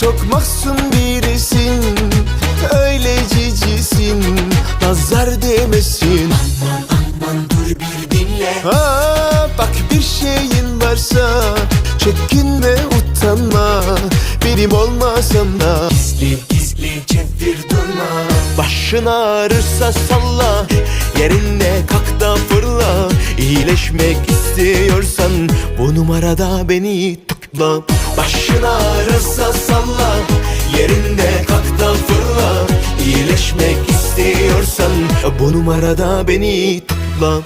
Çok mahzun birisin Öyle cicisin Nazar değmesin. Aman aman dur bir dinle. Ha, bak bir şeyin varsa Çekinme utanma. Benim olmasam da Gizli gizli çevir durma. Başın ağrırsa salla Yerinde kalk da fırla. İyileşmek istiyorsan Bu numarada beni tıkla Başın ağrırsa Bu numarada beni tıkla